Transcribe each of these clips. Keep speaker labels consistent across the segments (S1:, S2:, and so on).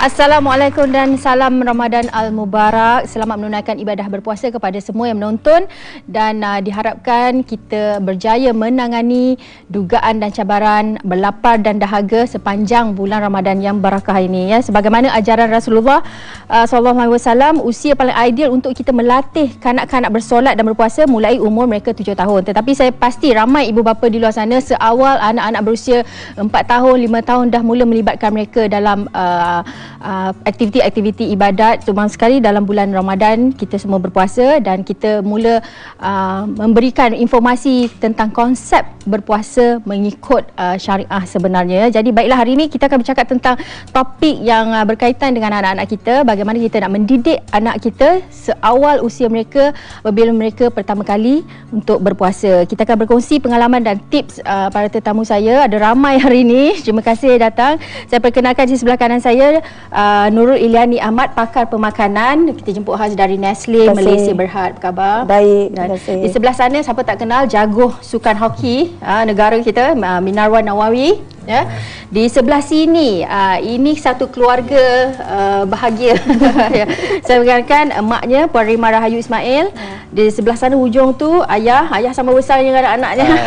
S1: Assalamualaikum dan salam Ramadan Al-Mubarak. Selamat menunaikan ibadah berpuasa kepada semua yang menonton dan uh, diharapkan kita berjaya menangani dugaan dan cabaran berlapar dan dahaga sepanjang bulan Ramadan yang barakah ini ya. Sebagaimana ajaran Rasulullah uh, wasallam, usia paling ideal untuk kita melatih kanak-kanak bersolat dan berpuasa mulai umur mereka 7 tahun. Tetapi saya pasti ramai ibu bapa di luar sana seawal anak-anak berusia 4 tahun, 5 tahun dah mula melibatkan mereka dalam uh, uh, aktiviti-aktiviti ibadat terutama sekali dalam bulan Ramadan kita semua berpuasa dan kita mula uh, memberikan informasi tentang konsep berpuasa mengikut uh, syariah sebenarnya. Jadi baiklah hari ini kita akan bercakap tentang topik yang uh, berkaitan dengan anak-anak kita bagaimana kita nak mendidik anak kita seawal usia mereka apabila mereka pertama kali untuk berpuasa. Kita akan berkongsi pengalaman dan tips uh, para tetamu saya. Ada ramai hari ini. Terima kasih datang. Saya perkenalkan di sebelah kanan saya uh, Nurul Iliani Ahmad pakar pemakanan. Kita jemput khas dari Nestle Malaysia. Berhad apa khabar?
S2: Baik,
S1: dan
S2: terima kasih.
S1: di sebelah sana siapa tak kenal jago sukan hoki uh, negara kita uh, Minarwan Nawawi ya. Di sebelah sini uh, ini satu keluarga uh, bahagia. Ya. saya perkenalkan emaknya Puan Rima Rahayu Ismail di sebelah sana hujung tu ayah ayah sama besar dengan anak-anaknya.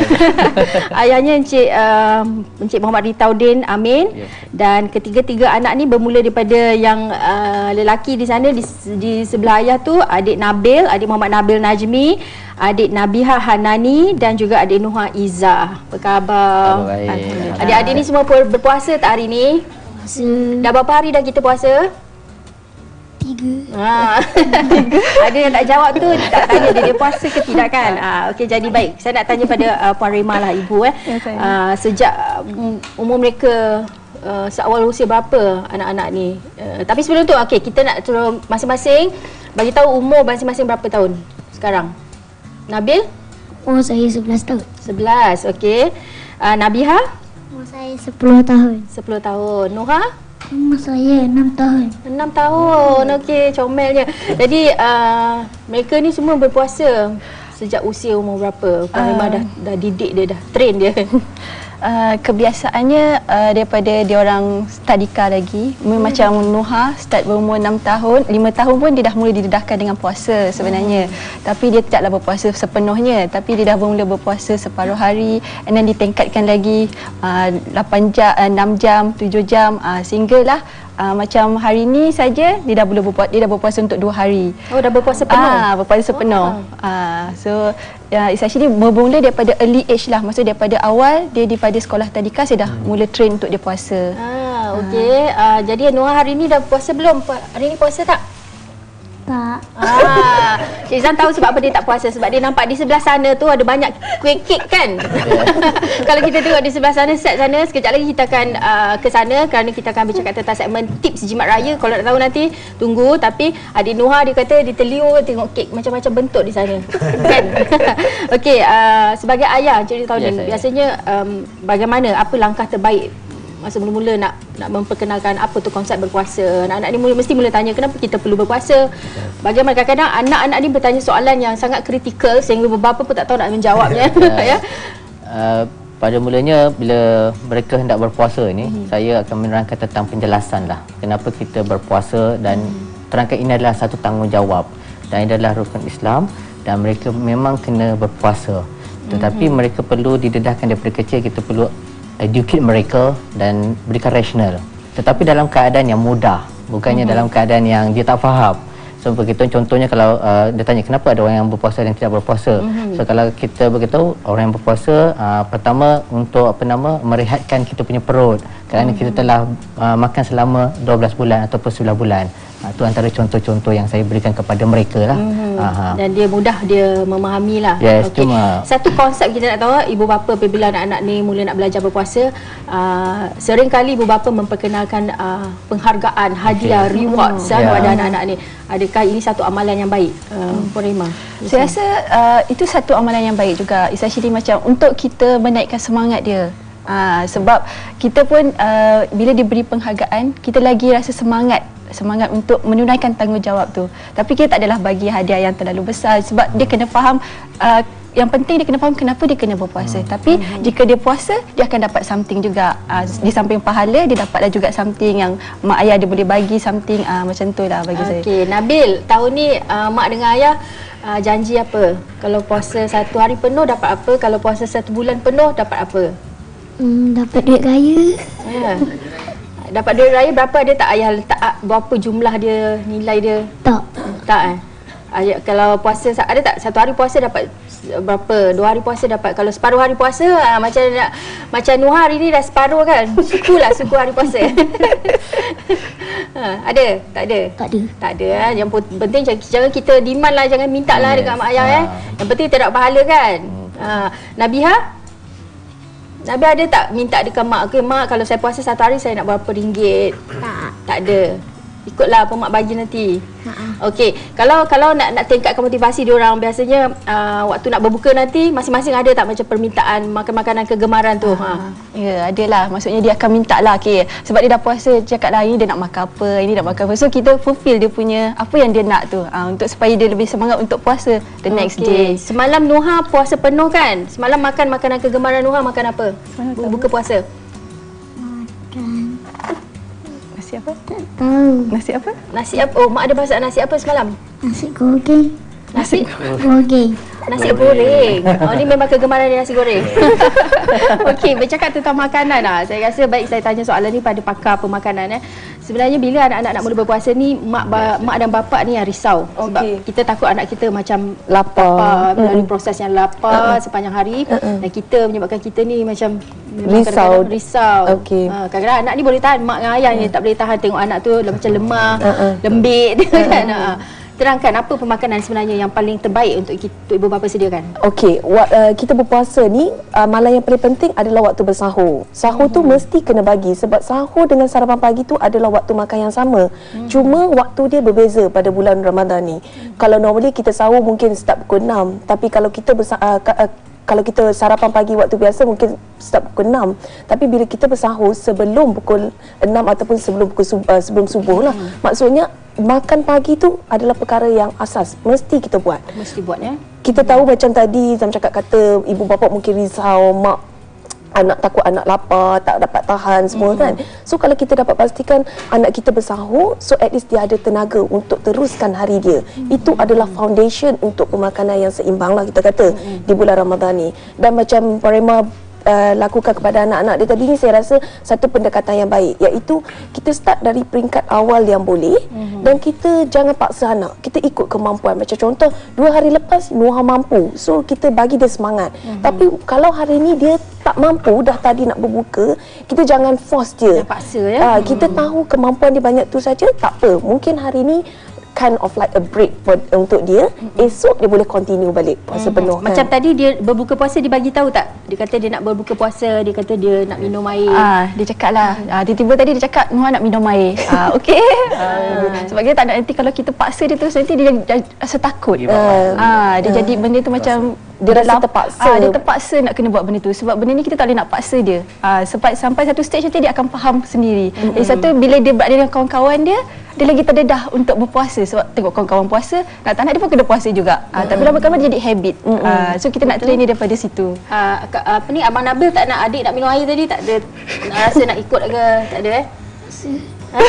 S1: Ayahnya Encik uh, Encik Muhammad Ritaudin Amin.
S3: Ya,
S1: dan ketiga-tiga anak ni bermula daripada yang uh, lelaki di sana di, di sebelah ayah tu adik Nabil, adik Muhammad Nabil Najmi, adik Nabiha Hanani dan juga adik Nuha Iza. Apa khabar?
S3: Khabar
S1: ni semua pu- berpuasa tak hari ni?
S4: Puasa
S1: Dah berapa hari dah kita puasa?
S4: tiga
S1: Ha. Ada yang tak jawab tu tak tanya dia dia puasa ke tidak kan? Ha, okey jadi baik. Saya nak tanya pada uh, Puan Rima lah ibu eh.
S2: Ya.
S1: Uh, sejak um, umur mereka uh, seawal usia berapa anak-anak ni? Uh, tapi sebelum tu okey kita nak turun masing-masing bagi tahu umur masing-masing berapa tahun sekarang. Nabil
S4: Umur saya 11 tahun
S1: 11 okey. Uh, Nabiha
S4: Umur saya 10 tahun
S1: 10 tahun. Nuha
S4: Umur saya 6 tahun
S1: Enam tahun. Okey, comelnya. Jadi uh, mereka ni semua berpuasa sejak usia umur berapa? Puan Rima dah dah didik dia dah train dia.
S2: Uh, kebiasaannya uh, daripada dia orang tadika lagi hmm. macam Nuha start berumur 6 tahun 5 tahun pun dia dah mula didedahkan dengan puasa sebenarnya hmm. tapi dia tidaklah berpuasa sepenuhnya tapi dia dah mula berpuasa separuh hari and then ditingkatkan lagi uh, 8 jam uh, 6 jam 7 jam uh, sehinggalah uh, macam hari ni saja dia dah boleh berpuasa dia dah berpuasa untuk 2 hari
S1: Oh, dah berpuasa penuh.
S2: Ah, berpuasa penuh. Ah, so ya, it's actually bermula daripada early age lah. Maksudnya daripada awal dia daripada sekolah tadika saya dah mula train untuk dia puasa.
S1: Ah, okey. Uh, jadi Nuha hari ni dah puasa belum? Hari ni puasa tak?
S4: Tak
S1: Ah, Cik Zan tahu sebab apa dia tak puasa sebab dia nampak di sebelah sana tu ada banyak kuih kek kan. Kalau kita tengok di sebelah sana set sana sekejap lagi kita akan uh, ke sana kerana kita akan bercakap tentang segmen tips jimat raya. Kalau nak tahu nanti tunggu tapi adik Nuha dia kata dia terliur tengok kek macam-macam bentuk di sana. kan? Okey, uh, sebagai ayah Cik tahu
S3: Ya,
S1: ni biasanya um, bagaimana apa langkah terbaik masa mula-mula nak nak memperkenalkan apa tu konsep berpuasa. Anak-anak ni mula, mesti mula tanya kenapa kita perlu berpuasa. Bagaimana kadang-kadang anak-anak ni bertanya soalan yang sangat kritikal sehingga beberapa pun tak tahu nak menjawabnya ya.
S3: Uh, pada mulanya bila mereka hendak berpuasa ni hmm. saya akan menerangkan tentang penjelasan lah kenapa kita berpuasa dan hmm. terangkan ini adalah satu tanggungjawab dan ini adalah rukun Islam dan mereka memang kena berpuasa tetapi hmm. mereka perlu didedahkan daripada kecil kita perlu educate mereka dan berikan rasional tetapi dalam keadaan yang mudah bukannya hmm. dalam keadaan yang dia tak faham So begitu contohnya kalau uh, dia tanya kenapa ada orang yang berpuasa dan tidak berpuasa. Mm-hmm. So kalau kita beritahu orang yang berpuasa uh, pertama untuk apa nama merehatkan kita punya perut kerana mm-hmm. kita telah uh, makan selama 12 bulan ataupun 9 bulan. Uh, itu antara contoh-contoh yang saya berikan kepada mereka lah. Mm-hmm. Uh-huh.
S1: Dan dia mudah dia memahami lah.
S3: Yes,
S1: Okey.
S3: cuma-
S1: Satu konsep kita nak tahu, ibu bapa apabila anak-anak ni mula nak belajar berpuasa, uh, sering kali ibu bapa memperkenalkan uh, penghargaan, hadiah,
S3: Okey.
S1: rewards
S3: Hmm.
S1: yeah. Kepada anak-anak ni. Adakah ini satu amalan yang baik? Uh, Puan Rima.
S2: Saya rasa uh, itu satu amalan yang baik juga. Especially macam untuk kita menaikkan semangat dia. Uh, sebab kita pun uh, bila diberi penghargaan, kita lagi rasa semangat semangat untuk menunaikan tanggungjawab tu. Tapi kita tak adalah bagi hadiah yang terlalu besar sebab dia kena faham uh, yang penting dia kena faham kenapa dia kena berpuasa.
S3: Hmm.
S2: Tapi jika dia puasa, dia akan dapat something juga. Uh, di samping pahala, dia dapatlah juga something yang mak ayah dia boleh bagi something uh, macam tu lah bagi saya.
S1: Okey, Nabil, tahun ni uh, mak dengan ayah uh, janji apa? Kalau puasa satu hari penuh dapat apa? Kalau puasa satu bulan penuh dapat apa?
S4: Hmm, dapat duit raya.
S1: Ya. Dapat duit raya berapa ada tak ayah letak ah, berapa jumlah dia, nilai dia?
S4: Tak.
S1: Tak eh? Ayah, kalau puasa ada tak satu hari puasa dapat berapa? Dua hari puasa dapat. Kalau separuh hari puasa ah, macam nak macam Nuha hari ni dah separuh kan. Suku lah suku hari puasa. ha, ada? Tak ada?
S4: Tak ada.
S1: Tak ada eh. Yang penting jangan, kita demand lah, jangan minta lah
S3: Yes.
S1: dekat mak ayah
S3: Ha.
S1: eh. Yang penting tak dapat pahala kan. Ha. Nabiha? Nabi ada tak minta dekat mak? Okay mak kalau saya puasa satu hari saya nak berapa ringgit?
S4: Tak.
S1: Tak ada. Ikutlah apa mak bagi nanti.
S4: Ha.
S1: Okey, kalau kalau nak nak tingkatkan motivasi dia orang biasanya uh, waktu nak berbuka nanti masing-masing ada tak macam permintaan makan makanan kegemaran tu? Ha.
S2: Ya, adalah. Maksudnya dia akan minta lah. Okay. Sebab dia dah puasa, cakap lah ini dia nak makan apa, ini nak makan apa. So kita fulfill dia punya apa yang dia nak tu. Uh, untuk supaya dia lebih semangat untuk puasa the next day.
S1: Semalam Nuha puasa penuh kan? Semalam makan makanan kegemaran Nuha makan apa? Buka puasa.
S2: Nasi apa?
S4: Tak tahu.
S2: Nasi apa?
S1: Nasi apa? Oh, mak ada masak nasi apa semalam?
S4: Nasi goreng.
S1: Nasi
S4: Goreng.
S1: Nasi goreng. Oh ni memang kegemaran dia nasi goreng. Okey, bercakap tentang makanan lah. Saya rasa baik saya tanya soalan ni pada pakar pemakanan eh. Sebenarnya bila anak-anak nak mula berpuasa ni mak ba- mak dan bapa ni yang risau sebab
S2: Okey.
S1: kita takut anak kita macam
S5: Lapar.
S1: lapar melalui proses yang lapar sepanjang hari dan kita menyebabkan kita ni macam
S5: Risau.
S1: risau.
S5: Okey.
S1: Ha, kadang-kadang anak ni boleh tahan mak dengan ayah ni tak boleh tahan tengok anak tu macam lemah,
S5: Uh-uh.
S1: lembit kan. Ha. Terangkan apa pemakanan sebenarnya yang paling terbaik untuk, kita, untuk ibu bapa sediakan?
S5: Okey, uh, kita berpuasa ni uh, malam yang paling penting adalah waktu bersahur. Sahur tu mesti kena bagi sebab sahur dengan sarapan pagi tu adalah waktu makan yang sama. Cuma waktu dia berbeza pada bulan Ramadan ni. Kalau normally kita sahur mungkin start pukul 6, tapi kalau kita bersa- uh, uh, kalau kita sarapan pagi waktu biasa mungkin start pukul 6 tapi bila kita bersahur sebelum pukul 6 ataupun sebelum pukul sub, uh, sebelum subuh lah maksudnya makan pagi tu adalah perkara yang asas. Mesti kita buat.
S1: Mesti buat ya.
S5: kita tahu macam tadi Zam cakap kata ibu bapa mungkin risau mak anak takut anak lapar tak dapat tahan semua kan. So kalau kita dapat pastikan anak kita bersahur so at least dia ada tenaga untuk teruskan hari dia. Itu adalah foundation untuk pemakanan yang seimbang lah kita kata di bulan Ramadan ni dan macam Parema uh, lakukan kepada anak-anak dia. Tadi ni saya rasa satu pendekatan yang baik iaitu kita start dari peringkat awal yang boleh mm-hmm. dan kita jangan paksa anak. Kita ikut kemampuan. Macam contoh dua hari lepas Nuha mampu. So kita bagi dia semangat. Mm-hmm. tapi kalau hari ni dia tak mampu dah tadi nak berbuka kita jangan force dia.
S1: Jangan paksa, ya.
S5: Ah, kita tahu kemampuan dia banyak tu saja tak apa. Mungkin hari ni kind of like a break for, untuk dia esok dia boleh continue balik puasa penuh
S1: Macam
S5: kan?
S1: tadi dia berbuka puasa dia bagi tahu tak? Dia kata dia nak berbuka puasa, dia kata dia nak minum air.
S2: Ah, dia cakap lah. Ah, tiba-tiba tadi dia cakap Nuha nak minum air. Ah, okey. Ah, sebab kita tak nak nanti kalau kita paksa dia terus nanti dia jadi- rasa takut. Ah, dia jadi benda tu macam
S5: Dia rasa terpaksa.
S2: Ah, dia terpaksa nak kena buat benda tu sebab benda ni kita tak boleh nak paksa dia. Ah, sampai sampai satu stage nanti dia akan faham sendiri. Mm-hmm. Jadi satu bila dia berada dengan kawan-kawan dia dia lagi terdedah untuk berpuasa sebab tengok kawan-kawan puasa nak tak nak dia pun kena puasa juga. Ah, tapi lama-lama dia jadi habit. Ah, so kita nak train dia daripada situ.
S1: Ka- apa ni Abang Nabil tak nak adik nak minum air tadi tak ada rasa nak ikut ke? Tak ada eh?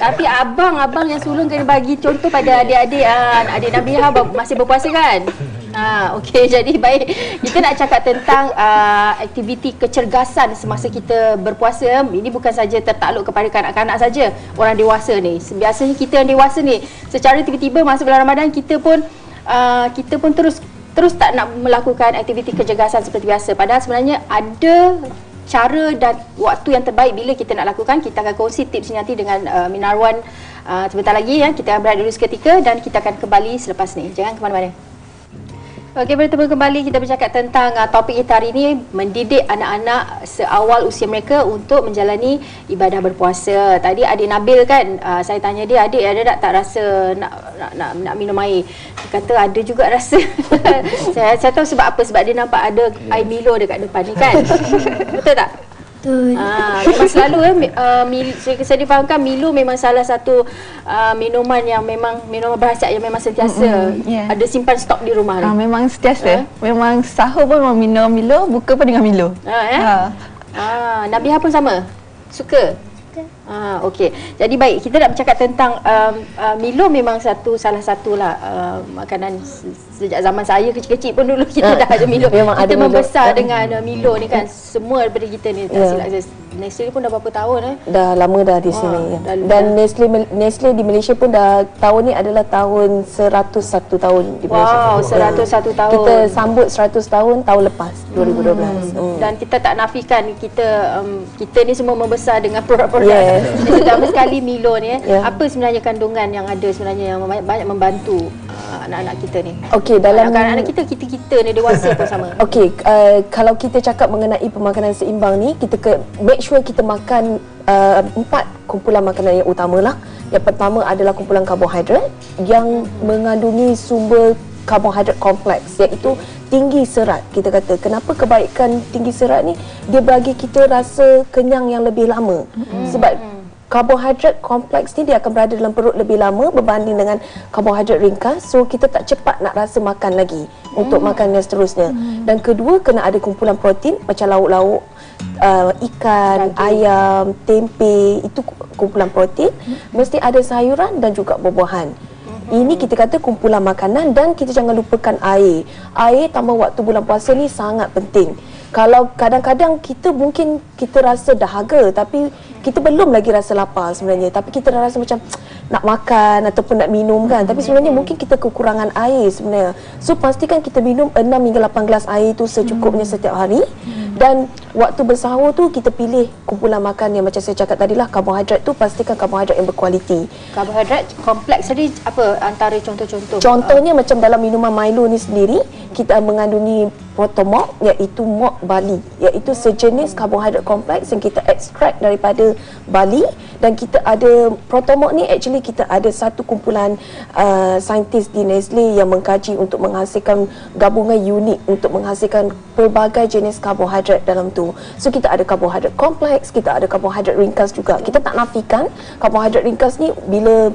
S1: Tapi abang abang yang sulung kena bagi contoh pada adik-adik ah, adik Nabiha masih berpuasa kan? Ha, okey jadi baik kita nak cakap tentang uh, aktiviti kecergasan semasa kita berpuasa. Ini bukan saja tertakluk kepada kanak-kanak saja, orang dewasa ni. Biasanya kita yang dewasa ni secara tiba-tiba masuk bulan Ramadan kita pun uh, kita pun terus terus tak nak melakukan aktiviti kecergasan seperti biasa. Padahal sebenarnya ada cara dan waktu yang terbaik bila kita nak lakukan. Kita akan kongsi tips nanti dengan uh, Minarwan uh, sebentar lagi ya. Kita akan berehat dulu seketika dan kita akan kembali selepas ni. Jangan ke mana-mana. Okey, bertemu kembali kita bercakap tentang uh, topik kita hari ini mendidik anak-anak seawal usia mereka untuk menjalani ibadah berpuasa. Tadi adik Nabil kan uh, saya tanya dia adik ada tak tak rasa nak nak nak, nak minum air. Dia kata ada juga rasa. saya saya tahu sebab apa sebab dia nampak ada air Milo dekat depan ni kan. Betul tak?
S4: Betul.
S1: Ah, memang selalu eh uh, mil, saya, saya difahamkan Milo memang salah satu uh, minuman yang memang minuman berhasiat yang memang sentiasa
S2: yeah.
S1: ada simpan stok di rumah
S2: Ah, memang
S1: Eh?
S2: setiasa. Memang sahur pun memang minum Milo, buka pun dengan Milo.
S1: Ha, eh?
S2: Ha.
S1: Ah, Nabiha pun sama. Suka. Ah, okey. Jadi baik, kita nak bercakap tentang um, uh, Milo memang satu salah satulah uh, makanan se- sejak zaman saya kecil-kecil pun dulu kita
S5: Ah,
S1: dah ada Milo.
S5: memang
S1: kita
S5: ada Milo.
S1: membesar
S5: Ah.
S1: dengan uh, Milo ni kan semua daripada kita ni tak
S5: Ya.
S1: silap saya. Nestle pun dah berapa tahun eh?
S5: Dah lama dah di
S1: Wah,
S5: sini.
S1: dah-
S5: Dan Nestle Nestle di Malaysia pun dah tahun ni adalah tahun 101 tahun di Malaysia.
S1: Wow, 101 tahun.
S5: Kita sambut 100 tahun tahun lepas 2012. Hmm.
S1: Dan kita tak nafikan kita um, kita ni semua membesar dengan produk-produk.
S5: Yes.
S1: Terutama sekali Milo ni eh.
S5: Ya.
S1: Apa sebenarnya kandungan yang ada sebenarnya yang banyak, membantu uh, anak-anak kita ni?
S5: Okey, dalam
S1: anak-anak kita kita-kita ni dewasa pun sama.
S5: Okey, uh, kalau kita cakap mengenai pemakanan seimbang ni, kita ke make sure kita makan uh, empat kumpulan makanan yang utama lah. Yang pertama adalah kumpulan karbohidrat yang mengandungi sumber karbohidrat kompleks iaitu tinggi serat. Kita kata kenapa kebaikan tinggi serat ni? Dia bagi kita rasa kenyang yang lebih lama. Sebab karbohidrat kompleks ni dia akan berada dalam perut lebih lama berbanding dengan karbohidrat ringkas. So kita tak cepat nak rasa makan lagi untuk makan yang seterusnya. Dan kedua kena ada kumpulan protein macam lauk-lauk uh, ikan, ayam, tempe itu kumpulan protein. Mesti ada sayuran dan juga buah-buahan ini kita kata kumpulan makanan dan kita jangan lupakan air. Air tambah waktu bulan puasa ni sangat penting. Kalau kadang-kadang kita mungkin kita rasa dahaga tapi kita belum lagi rasa lapar sebenarnya tapi kita dah rasa macam nak makan ataupun nak minum kan tapi sebenarnya mungkin kita kekurangan air sebenarnya. So pastikan kita minum 6 hingga 8 gelas air tu secukupnya setiap hari dan waktu bersahur tu kita pilih kumpulan makan yang macam saya cakap tadi lah karbohidrat tu pastikan karbohidrat yang berkualiti.
S1: Karbohidrat kompleks tadi apa antara contoh-contoh?
S5: Contohnya macam dalam minuman Milo ni sendiri kita mengandungi protomok iaitu mok Bali iaitu sejenis karbohidrat kompleks yang kita ekstrak daripada Bali dan kita ada protomok ni actually kita ada satu kumpulan uh, saintis di Nestle yang mengkaji untuk menghasilkan gabungan unik untuk menghasilkan pelbagai jenis karbohidrat dalam tu. So kita ada karbohidrat kompleks, kita ada karbohidrat ringkas juga. Kita tak nafikan karbohidrat ringkas ni bila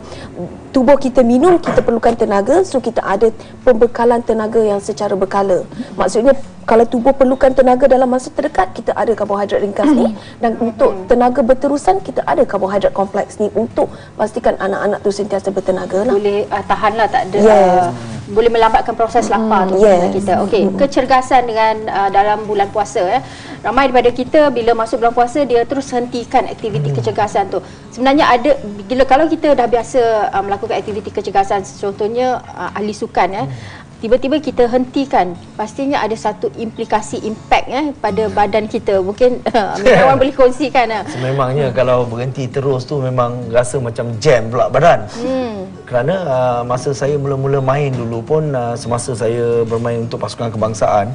S5: tubuh kita minum kita perlukan tenaga so kita ada pembekalan tenaga yang secara berkala. Maksudnya kalau tubuh perlukan tenaga dalam masa terdekat kita ada karbohidrat ringkas ni dan untuk tenaga berterusan kita ada karbohidrat kompleks ni untuk pastikan anak-anak tu sentiasa bertenaga lah.
S1: boleh uh, tahanlah tak ada
S5: Yes.
S1: uh, boleh melambatkan proses lapar tu
S5: yes.
S1: kita. Okey, kecergasan dengan uh, dalam bulan puasa eh. Ramai daripada kita bila masuk bulan puasa dia terus hentikan aktiviti kecergasan tu. Sebenarnya ada bila kalau kita dah biasa uh, melakukan aktiviti kecergasan contohnya uh, ahli sukan eh tiba-tiba kita hentikan pastinya ada satu implikasi impact eh pada badan kita mungkin uh, Mirawan boleh kongsikan eh.
S6: Sememangnya kalau berhenti terus tu memang rasa macam jam pula badan. Hmm. Kerana uh, masa saya mula-mula main dulu pun uh, semasa saya bermain untuk pasukan kebangsaan,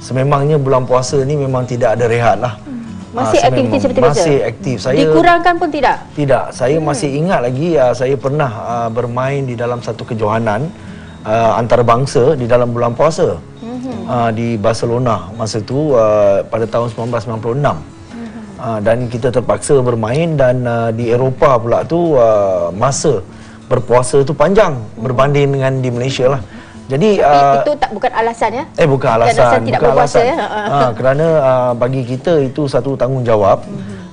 S6: sememangnya bulan puasa ni memang tidak ada rehat lah.
S1: Masih
S6: Ah,
S1: aktiviti
S6: sememang-
S1: seperti biasa?
S6: Masih aktif. Saya
S1: Dikurangkan pun tidak.
S6: tidak, saya hmm. masih ingat lagi uh, saya pernah uh, bermain di dalam satu kejohanan uh, antarabangsa di dalam bulan puasa. Hmm. Uh, di Barcelona masa tu uh, pada tahun 1996. Uh, dan kita terpaksa bermain dan uh, di Eropah pula tu uh, masa berpuasa tu panjang berbanding dengan di Malaysia lah. Jadi
S1: Tapi
S6: uh,
S1: itu tak bukan alasan ya.
S6: Eh bukan alasan,
S1: alasan tidak
S6: bukan
S1: berpuasa
S6: alasan.
S1: ya. Ha,
S6: kerana uh, bagi kita itu satu tanggungjawab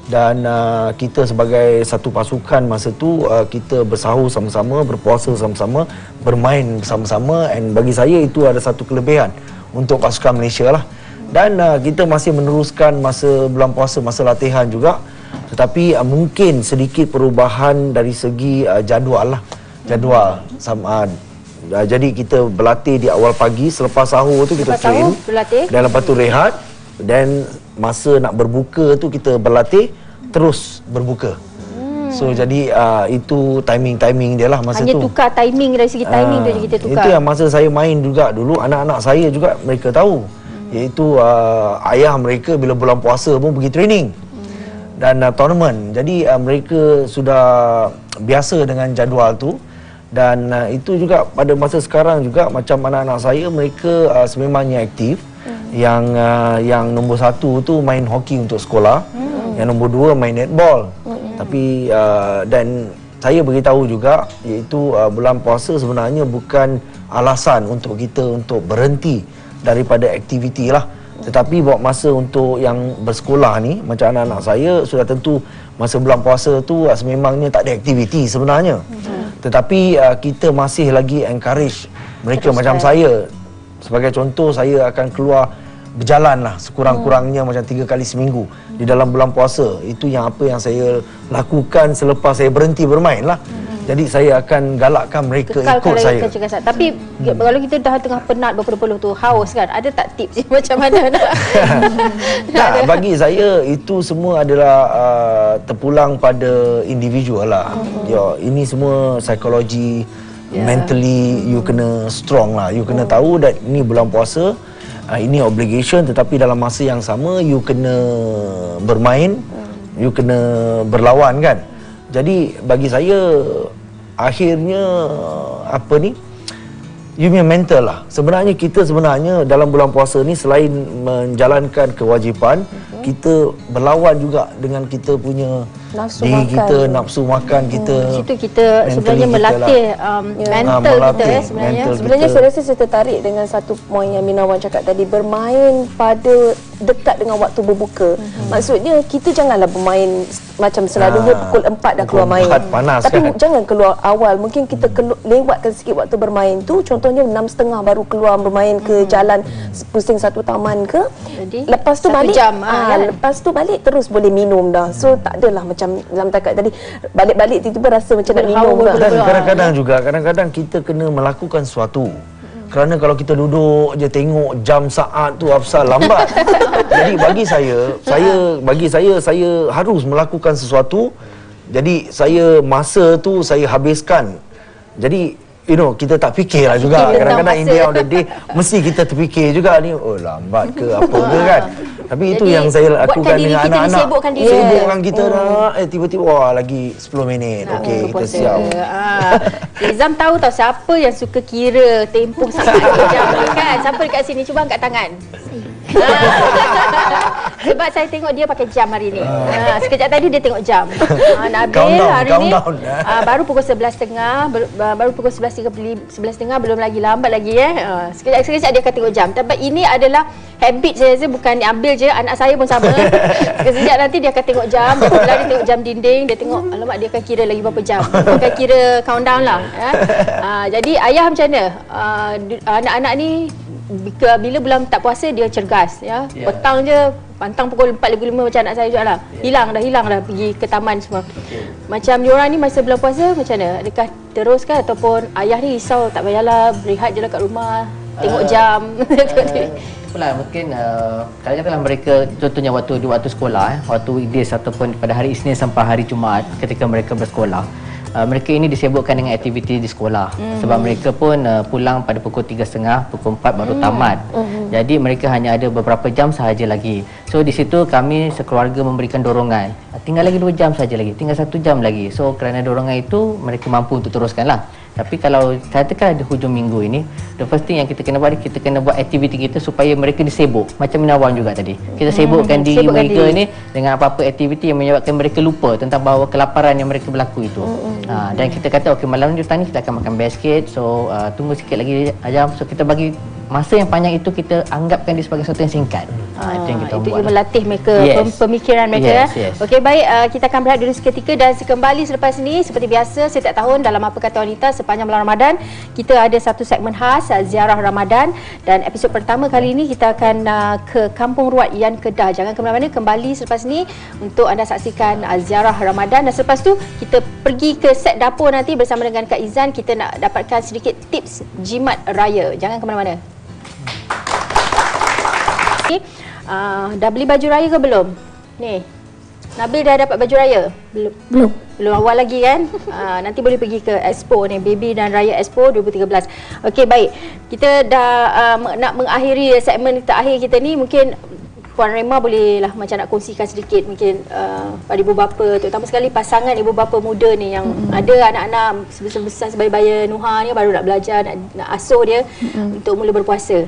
S6: dan uh, kita sebagai satu pasukan masa tu uh, kita bersahur sama-sama, berpuasa sama-sama, bermain bersama-sama and bagi saya itu ada satu kelebihan untuk pasukan Malaysia lah. Dan uh, kita masih meneruskan masa bulan puasa, masa latihan juga. Tetapi uh, mungkin sedikit perubahan dari segi uh, jadual lah. Jadual sama uh, jadi kita berlatih di awal pagi selepas sahur tu kita
S1: Lepas
S6: train
S1: sahur, berlatih.
S6: dan lepas tu rehat dan masa nak berbuka tu kita berlatih terus berbuka. So jadi uh, itu timing-timing dia lah masa
S1: Hanya
S6: tu.
S1: tukar timing dari segi timing tu
S6: Ah,
S1: je kita tukar.
S6: Itu yang masa saya main juga dulu anak-anak saya juga mereka tahu.
S1: Hmm.
S6: Iaitu uh, ayah mereka bila bulan puasa pun pergi training.
S1: Hmm.
S6: Dan uh, tournament. Jadi uh, mereka sudah biasa dengan jadual tu dan uh, itu juga pada masa sekarang juga macam anak-anak saya mereka uh, sememangnya aktif.
S1: Hmm.
S6: Yang uh, yang nombor satu tu main hoki untuk sekolah. Yang nombor dua main netball. Tapi uh, dan saya beritahu juga iaitu uh, bulan puasa sebenarnya bukan alasan untuk kita untuk berhenti daripada aktiviti lah. Tetapi buat masa untuk yang bersekolah ni macam anak-anak saya sudah tentu masa bulan puasa tu uh, sememangnya tak ada aktiviti sebenarnya. Tetapi uh, kita masih lagi encourage mereka macam saya sebagai contoh saya akan keluar berjalan lah sekurang-kurangnya macam tiga kali seminggu di dalam bulan puasa itu yang apa yang saya lakukan selepas saya berhenti bermain lah jadi saya akan galakkan mereka
S1: Kekalkan
S6: ikut saya
S1: kecergasan. Tapi hmm. kalau kita dah tengah penat berpeluh-peluh tu, haus kan, ada tak tips macam mana nak?
S6: tak bagi saya itu semua adalah uh, terpulang pada individual lah ya ini semua psikologi mentally you kena strong lah. You kena tahu that ini bulan puasa uh, ini obligation. Tetapi dalam masa yang sama you kena bermain you kena berlawan kan? Jadi bagi saya akhirnya apa ni? You punya mental lah. Sebenarnya kita sebenarnya dalam bulan puasa ni selain menjalankan kewajipan kita berlawan juga dengan kita punya
S5: Nafsu
S6: diri
S5: makan.
S6: kita nafsu makan kita
S1: Di situ kita sebenarnya
S6: kita
S1: melatih
S6: lah.
S1: um,
S5: Ya.
S1: mental kita
S6: melatih
S1: ya sebenarnya.
S6: mental
S5: Sebenarnya
S6: kita.
S5: saya rasa saya tertarik dengan satu poin yang Minawan cakap tadi bermain pada dekat dengan waktu berbuka.
S1: Mhm.
S5: Maksudnya kita janganlah bermain macam selalunya
S6: Ah,
S5: pukul 4 dah keluar main.
S6: panas
S5: Tapi
S6: kan?
S5: jangan keluar awal. Mungkin kita kelu- lewatkan sikit waktu bermain tu. Contohnya 6.30 baru keluar bermain ke jalan pusing satu taman ke.
S1: Jadi,
S5: lepas tu balik
S1: jam, ah, kan?
S5: lepas tu balik terus boleh minum dah. So tak adalah macam dalam takat tadi balik-balik tiba-tiba rasa macam nak minum.
S6: Dan kadang-kadang juga kadang-kadang kita kena melakukan sesuatu. Kerana kalau kita duduk je tengok jam saat tu Afsal lambat. Jadi bagi saya, saya bagi saya saya harus melakukan sesuatu. Jadi saya masa tu saya habiskan. Jadi you know kita tak fikirlah juga kadang-kadang in the
S1: masa.
S6: end of the day mesti kita terfikir juga ni oh lambat ke apa ke kan. Tapi itu
S1: Jadi,
S6: yang saya lakukan
S1: diri
S6: dengan anak-anak.
S1: disibukkan diri.
S6: Sibukkan kita dah eh tiba-tiba wah lagi 10 minit. Okey kita
S1: Berpuasa.
S6: siap.
S1: Ah, Izam tahu tau siapa yang suka kira tempoh sampai jam kan. Siapa dekat sini cuba angkat tangan. Sebab saya tengok dia pakai jam hari ni. Ah, sekejap tadi dia tengok jam. Ah, Nabil
S6: Countdown,
S1: hari ni ah, baru pukul 11.30 ber, ah, baru pukul 11.30 11.30 belum lagi lambat lagi eh. Ah, sekejap-sekejap dia akan tengok jam. Tapi ini adalah habit saya rasa bukan dia ambil je anak saya pun sama. Sekejap nanti dia akan tengok jam, dia berlari tengok jam dinding, dia tengok alamak dia akan kira lagi berapa jam. Dia akan kira countdown lah. Ya. Ah, jadi ayah macam mana? Du- anak-anak ni bila, bila bulan tak puasa dia cergas ya.
S3: Ya.
S1: Petang je pantang pukul 4.55 macam anak saya juga lah. Hilang dah hilang dah pergi ke taman semua. Macam diorang ni masa bulan puasa macam mana? Adakah terus ke ataupun ayah ni risau tak payahlah berehat je lah kat rumah. Tengok
S3: Ah.
S1: jam.
S3: Uh, itulah mungkin uh, kalau katalah mereka contohnya waktu di waktu sekolah eh, waktu weekdays ataupun pada hari Isnin sampai hari Jumaat ketika mereka bersekolah Uh, mereka ini disibukkan dengan aktiviti di sekolah. Mm. sebab mereka pun uh, pulang pada pukul 3.30 pukul 4 baru tamat. Mm. jadi mereka hanya ada beberapa jam sahaja lagi. So di situ kami sekeluarga memberikan dorongan. Tinggal lagi 2 jam saja lagi tinggal 1 jam lagi. So kerana dorongan itu mereka mampu untuk teruskan lah tapi kalau katakan ada hujung minggu ini, the first thing yang kita kena buat, kita kena buat aktiviti kita supaya mereka disibuk. Macam Minawan juga tadi. Kita sibukkan diri
S1: sibukkan
S3: mereka
S1: diri.
S3: ni dengan apa-apa aktiviti yang menyebabkan mereka lupa tentang bahawa kelaparan yang mereka berlaku itu. Ha, dan kita kata, okey malam ni petang ni kita akan makan basket. So, uh, tunggu sikit lagi jam. So, kita bagi masa yang panjang itu kita anggapkan dia sebagai sesuatu yang singkat. Ha, itu yang kita
S1: itu
S3: buat.
S1: yang melatih mereka
S3: Yes.
S1: pem- pemikiran mereka
S3: Yes,
S1: ya.
S3: yes.
S1: Okey baik uh, kita akan berehat dulu seketika dan kembali selepas ini seperti biasa setiap tahun dalam apa kata wanita sepanjang bulan Ramadan kita ada satu segmen khas uh, ziarah Ramadan dan episod pertama kali ini kita akan uh, ke Kampung Ruat Ian Kedah. Jangan ke mana-mana kembali selepas ini untuk anda saksikan uh, ziarah Ramadan dan selepas tu kita pergi ke set dapur nanti bersama dengan Kak Izan kita nak dapatkan sedikit tips jimat raya. Jangan ke mana-mana. Uh, dah beli baju raya ke belum? Ni. Nabil dah dapat baju raya? Belum.
S4: Belum.
S1: Belum awal lagi kan? Uh, nanti boleh pergi ke Expo ni, Baby dan Raya Expo 2013. Okey, baik. Kita dah uh, nak mengakhiri segmen terakhir kita ni. Mungkin Puan Rema boleh lah macam nak kongsikan sedikit mungkin uh, pada ibu bapa terutama sekali pasangan ibu bapa muda ni yang mm-hmm. ada anak-anak sebesar-besar sebaya-baya Nuha ni baru nak belajar nak, nak asuh dia mm-hmm. untuk mula berpuasa.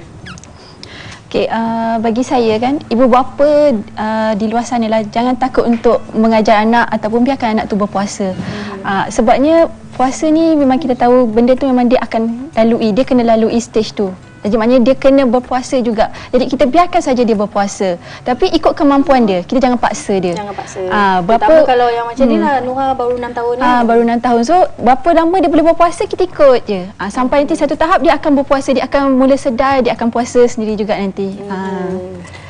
S2: Okay, uh, bagi saya kan, ibu bapa uh, di luar sana lah jangan takut untuk mengajar anak ataupun biarkan anak tu berpuasa. Uh, sebabnya puasa ni memang kita tahu benda tu memang dia akan lalui, dia kena lalui stage tu. Jadi maknanya dia kena berpuasa juga. Jadi kita biarkan saja dia berpuasa. Tapi ikut kemampuan dia. Kita jangan paksa dia.
S1: Jangan paksa.
S2: Ah, berapa
S1: kalau yang macam ni lah, Nuha baru 6 tahun ni.
S2: Ah baru 6 tahun. So berapa lama dia boleh berpuasa kita ikut je. Ah sampai nanti satu tahap dia akan berpuasa, dia akan mula sedar, dia akan puasa sendiri juga nanti. Ah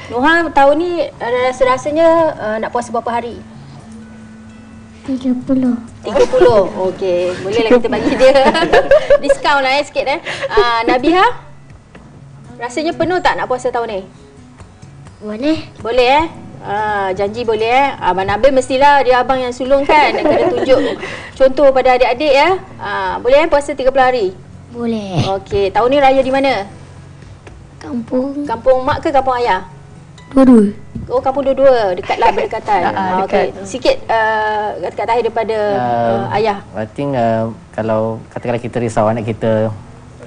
S1: Nuha tahun ni rasa-rasanya uh, nak puasa berapa hari?
S4: 30.
S1: 30. Okey, bolehlah kita bagi dia diskaun lah eh sikit eh. Uh, Nabiha? Rasanya penuh tak nak puasa tahun ni?
S4: Boleh?
S1: Boleh eh? Ah, janji boleh eh. Abang Nabil mestilah dia abang yang sulung kan. Dia kena tunjuk contoh pada adik-adik ya. Ah, boleh eh puasa 30 hari?
S4: Boleh.
S1: Okey, tahun ni raya di mana?
S4: Kampung.
S1: Kampung mak ke kampung ayah?
S4: Dua-dua.
S1: Oh, kampung dua-dua. Dekatlah berdekatan.
S2: Ah,
S1: Ah,
S2: dekat.
S1: Okey. Sikit uh, dekat tahir daripada uh, ayah.
S3: I think uh, kalau katakanlah kita risau anak kita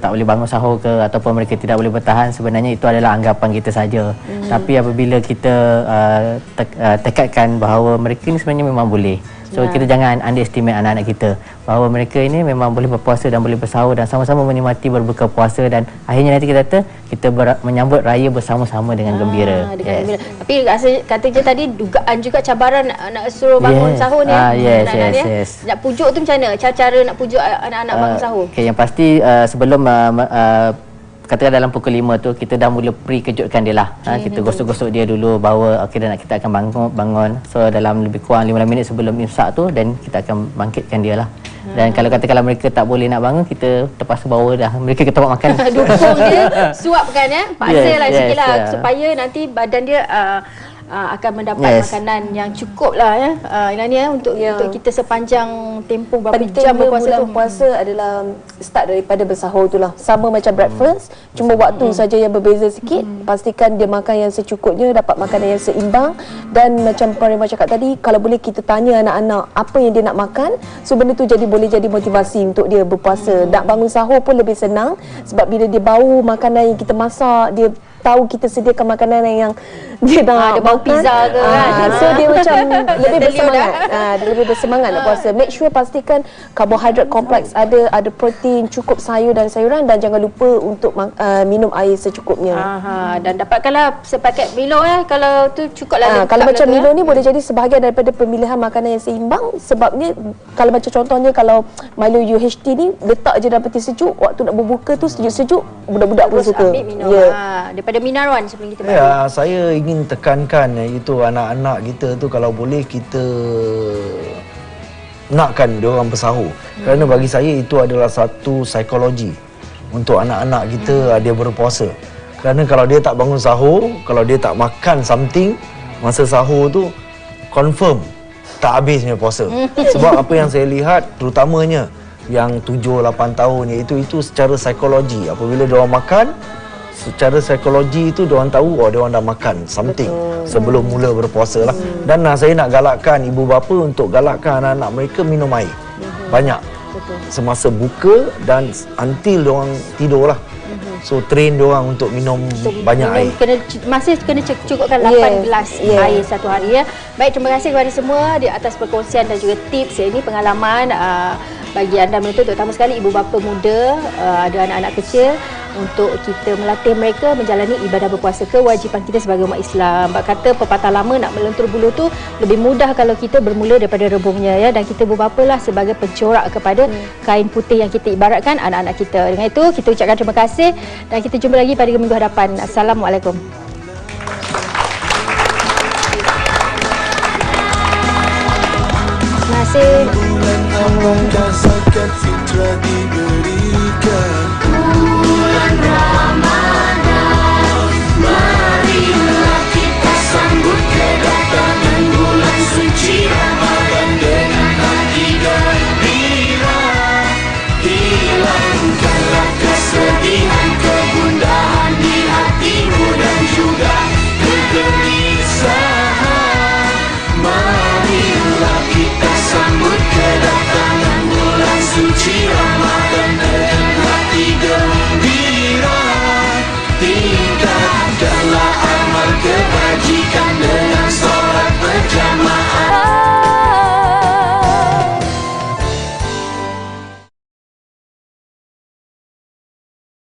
S3: tak boleh bangun sahur ke ataupun mereka tidak boleh bertahan sebenarnya itu adalah anggapan kita saja. Hmm. Tapi apabila kita uh, tek, uh, tekadkan bahawa mereka ni sebenarnya memang boleh. So
S1: Ya.
S3: kita jangan underestimate anak-anak kita bahawa mereka ini memang boleh berpuasa dan boleh bersahur dan sama-sama menikmati berbuka puasa dan akhirnya nanti kita kata kita ber- menyambut raya bersama-sama dengan gembira.
S1: Ah, dengan gembira. Tapi rasa kata je tadi dugaan juga cabaran nak, nak suruh bangun
S3: Yes.
S1: sahur ni.
S3: Ah, yes,
S1: anak-anak
S3: yes,
S1: ni, eh.
S3: yes.
S1: Nak pujuk tu macam mana? Cara-cara nak pujuk anak-anak bangun
S3: Uh,
S1: sahur.
S3: Okay, yang pasti uh, sebelum uh, uh, katakan dalam pukul 5 tu kita dah mula pre-kejutkan dia lah. Ha, kita gosok-gosok dia dulu bahawa okey dan kita akan bangun bangun. So dalam lebih kurang 15 minit sebelum imsak tu dan kita akan bangkitkan dia lah. Dan kalau katakanlah mereka tak boleh nak bangun kita terpaksa bawa dah mereka ke tempat makan.
S1: dukung dia suapkan ya paksa
S3: Yes,
S1: lah
S3: yes,
S1: sikit lah
S3: yeah.
S1: supaya nanti badan dia uh, uh, akan mendapat
S3: Yes.
S1: makanan yang cukup lah ya uh, Ilani ya untuk
S5: Ya.
S1: untuk kita sepanjang tempoh berapa
S5: Penting
S1: jam berpuasa
S5: bulan
S1: tu
S5: puasa adalah start daripada bersahur tu lah. Sama macam breakfast, cuma waktu saja yang berbeza sikit. Pastikan dia makan yang secukupnya, dapat makanan yang seimbang dan macam Parima cakap tadi, kalau boleh kita tanya anak-anak apa yang dia nak makan, so benda tu jadi boleh jadi motivasi untuk dia berpuasa. Nak bangun sahur pun lebih senang sebab bila dia bau makanan yang kita masak, dia tahu kita sediakan makanan yang dia nak
S1: Ah, dia bau pizza ke
S5: Ah,
S1: kan?
S5: so dia macam lebih
S1: Dah dah.
S5: bersemangat Ah, dia lebih bersemangat nak puasa. Make sure pastikan karbohidrat kompleks ada, ada protein, cukup sayur dan sayuran dan jangan lupa untuk uh, minum air secukupnya.
S1: Aha, dan dapatkanlah sepaket Milo eh kalau tu cukup lah
S5: Ah,
S1: lengkap
S5: kalau
S1: lah
S5: macam Milo
S1: eh.
S5: ni boleh jadi sebahagian daripada pemilihan makanan yang seimbang sebabnya kalau macam contohnya kalau Milo UHT ni letak je dalam peti sejuk waktu nak berbuka tu sejuk-sejuk budak-budak pun suka. Ya.
S1: ha, daripada Minarwan sebelum kita balik
S6: Ya, saya ingin tekankan iaitu anak-anak kita tu kalau boleh kita nakkan dia orang bersahur. Kerana bagi saya itu adalah satu psikologi untuk anak-anak kita hmm. dia berpuasa. Kerana kalau dia tak bangun sahur, kalau dia tak makan something masa sahur tu confirm tak habisnya puasa. Sebab apa yang saya lihat terutamanya yang 7 8 tahun iaitu itu secara psikologi apabila dia orang makan secara psikologi itu dia orang tahu oh dia orang dah makan something Betul. sebelum mula berpuasa lah
S1: Hmm.
S6: dan uh, saya nak galakkan ibu bapa untuk galakkan anak-anak mereka minum air
S1: Hmm.
S6: banyak semasa buka dan until dia orang tidur lah so train dia orang untuk minum
S1: So,
S6: banyak
S1: Hmm. minum,
S6: air
S1: Kena masih kena cu- cukupkan 8
S5: Yes,
S1: gelas
S5: yes.
S1: air satu hari ya. Baik terima kasih kepada semua di atas perkongsian dan juga tips ya. Ini pengalaman uh, bagi anda menonton terutama sekali ibu bapa muda uh, ada anak-anak kecil untuk kita melatih mereka menjalani ibadah berpuasa kewajipan kita sebagai umat Islam. Bak kata pepatah lama nak melentur bulu tu lebih mudah kalau kita bermula daripada rebungnya ya dan kita ibu bapa lah sebagai pencorak kepada kain putih yang kita ibaratkan anak-anak kita. Dengan itu kita ucapkan terima kasih dan kita jumpa lagi pada minggu hadapan. Assalamualaikum. Terima kasih.
S7: Jangan langkah sakit fitrah di dunia